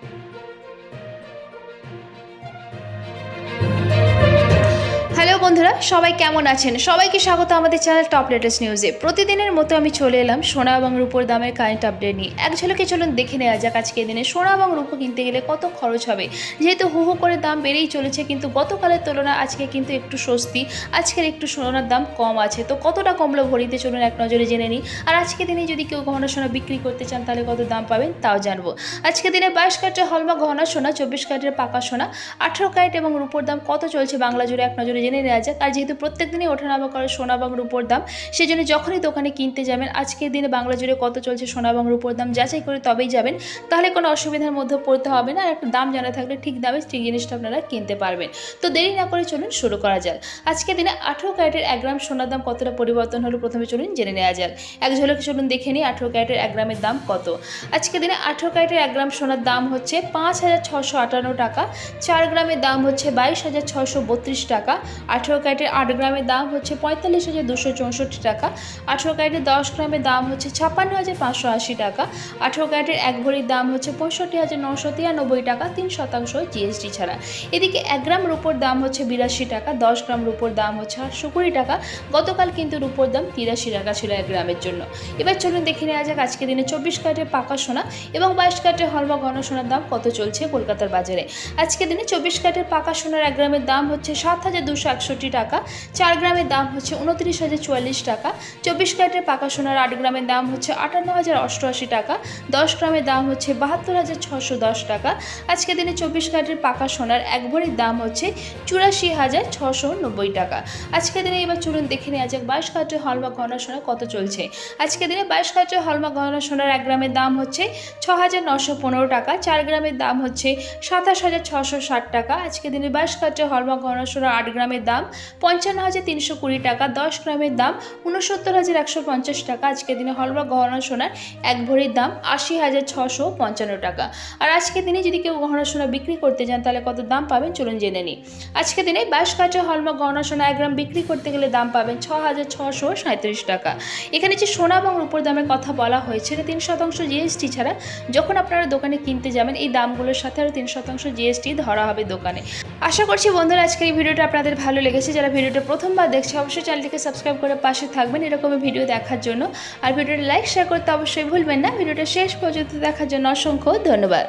Thank you. বন্ধুরা, সবাই কেমন আছেন? সবাইকে স্বাগত আমাদের চ্যানেল টপ লেটেস্ট নিউজে প্রতিদিনের মতো আমি চলে এলাম সোনা এবং রূপোর দামের কারেন্ট আপডেট নিয়ে। এক ঝলকে চলুন দেখে নেওয়া যাক আজকে দিনে সোনা এবং রূপো কিনতে গেলে কত খরচ হবে। যেহেতু হু হু করে দাম বেড়েই চলেছে, কিন্তু গতকালের তুলনায় আজকে কিন্তু একটু স্বস্তি। আজকের একটু সোনার দাম কম আছে। তো কতটা কমলো ভরিতে চলুন এক নজরে জেনে নিই। আর আজকে দিনে যদি কেউ গহনা সোনা বিক্রি করতে চান, তাহলে কত দাম পাবেন তাও জানব। আজকে দিনে বাইশ ক্যারেটের হলমা গহনা সোনা, চব্বিশ ক্যারেটের পাকা সোনা, আঠারো ক্যারেট এবং রূপোর দাম কত চলছে বাংলা জুড়ে এক নজরে জেনে নেওয়া যাক। আর যেহেতু প্রত্যেক দিনই ওঠানামা করে সোনা এবং রূপোর দাম সেই জন্য যখনই দোকানে কিনতে যাবেন, আজকের দিনে বাংলা জুড়ে কত চলছে সোনা এবং রূপোর দাম যাচাই করে তবেই যাবেন। তাহলে কোনো অসুবিধার মধ্যে পড়তে হবে না, আর একটা দাম জানা থাকলে ঠিক দামে ঠিক জিনিসটা আপনারা কিনতে পারবেন। তো দেরি না করে চলুন শুরু করা যাক। আজকের দিনে আঠেরো ক্যারেটের এক গ্রাম সোনার দাম কতটা পরিবর্তন হলো প্রথমে চলুন জেনে নেওয়া যাক। এক ঝলকে চলুন দেখে নিই আঠেরো ক্যারেটের এক গ্রামের দাম কত। আজকের দিনে আঠেরো ক্যারেটের এক গ্রাম সোনার দাম হচ্ছে পাঁচ হাজার ছশো আটান্ন টাকা, চার গ্রামের দাম হচ্ছে বাইশ হাজার ছশো বত্রিশ টাকা, আঠেরো ক্যারেটের আট গ্রামের দাম হচ্ছে পঁয়তাল্লিশ হাজার দুশো চৌষট্টি টাকা। আঠেরো ক্যারেটের দশ গ্রামের দাম হচ্ছে ছাপ্পান্ন হাজার পাঁচশো আশি টাকা। আঠেরো ক্যারেটের এক ভরির দাম হচ্ছে পঁয়ষট্টি হাজার নশো তিরানব্বই টাকা, তিন শতাংশ জিএসটি ছাড়া। এদিকে এক গ্রাম রূপোর দাম হচ্ছে বিরাশি টাকা, দশ গ্রাম রূপোর দাম হচ্ছে আটশো কুড়ি টাকা। গতকাল কিন্তু রূপোর দাম তিরাশি টাকা ছিল এক গ্রামের জন্য। এবার চলুন দেখে নেওয়া যাক আজকে দিনে চব্বিশ ক্যারেটের পাকা সোনা এবং বাইশ ক্যারেটের হলমা ঘন সোনার দাম কত চলছে কলকাতার বাজারে। আজকে দিনে চব্বিশ ক্যারেটের পাকা সোনার এক গ্রামের দাম হচ্ছে সাত হাজার দুশো একষট্টি টাকা চার গ্রামের দাম হচ্ছে উনত্রিশ হাজার চুয়াল্লিশ টাকা। চব্বিশ ক্যারেটের পাকা সোনার আট গ্রামের দাম হচ্ছে আটান্ন হাজার অষ্টআশি টাকা। দশ গ্রামের দাম হচ্ছে বাহাত্তর হাজার ছশো দশ টাকা। আজকে দিনে চব্বিশ ক্যারেটের পাকা সোনার এক ভরির দাম হচ্ছে চুরাশি হাজার ছশো নব্বই টাকা। আজকে দিনে এবার চলুন দেখে নেওয়া যাক বাইশ ক্যারেটের হলমা গহনা সোনা কত চলছে। আজকে দিনে বাইশ ক্যারেটের হলমা গহনা সোনার এক গ্রামের দাম হচ্ছে ছ হাজার নশো পনেরো টাকা। চার গ্রামের দাম হচ্ছে সাতাশ হাজার ছশো ষাট টাকা। আজকে দিনে বাইশ ক্যারেটের হলমা গহনা সোনার আট গ্রামের দাম পঞ্চান্ন হাজার তিনশো কুড়ি টাকা, দশ গ্রামের দাম উনসত্তর হাজার একশো পঞ্চাশ টাকা। আজকের দিনে হলমা গহনা সোনার এক ভরির দাম আশি হাজার ছশো পঞ্চান্ন টাকা। আর আজকের দিনে যদি কেউ গহনা সোনা বিক্রি করতে যান, তাহলে কত দাম পাবেন চলুন জেনে নিই। আজকে দিনে বাইশ কাঠের হলমা গহনা সোনা এক গ্রাম বিক্রি করতে গেলে দাম পাবেন ছ হাজার ছশো সাঁত্রিশ টাকা। এখানে যে সোনা এবং রূপোর দামের কথা বলা হয়েছে, এটা তিন শতাংশ জিএসটি ছাড়া যখন আপনারা দোকানে কিনতে যাবেন, এই দামগুলোর সাথে আরও তিন শতাংশ জিএসটি ধরা হবে দোকানে। আশা করছি বন্ধুরা, আজকের এই ভিডিওটা আপনাদের ভালো লেগেছে। যারা ভিডিওটা প্রথমবার দেখছে, অবশ্যই চ্যানেলটিকে সাবস্ক্রাইব করে পাশে থাকবেন এরকমই ভিডিও দেখার জন্য। আর ভিডিওটা লাইক শেয়ার করতে অবশ্যই ভুলবেন না। ভিডিওটা শেষ পর্যন্ত দেখার জন্য অসংখ্য ধন্যবাদ।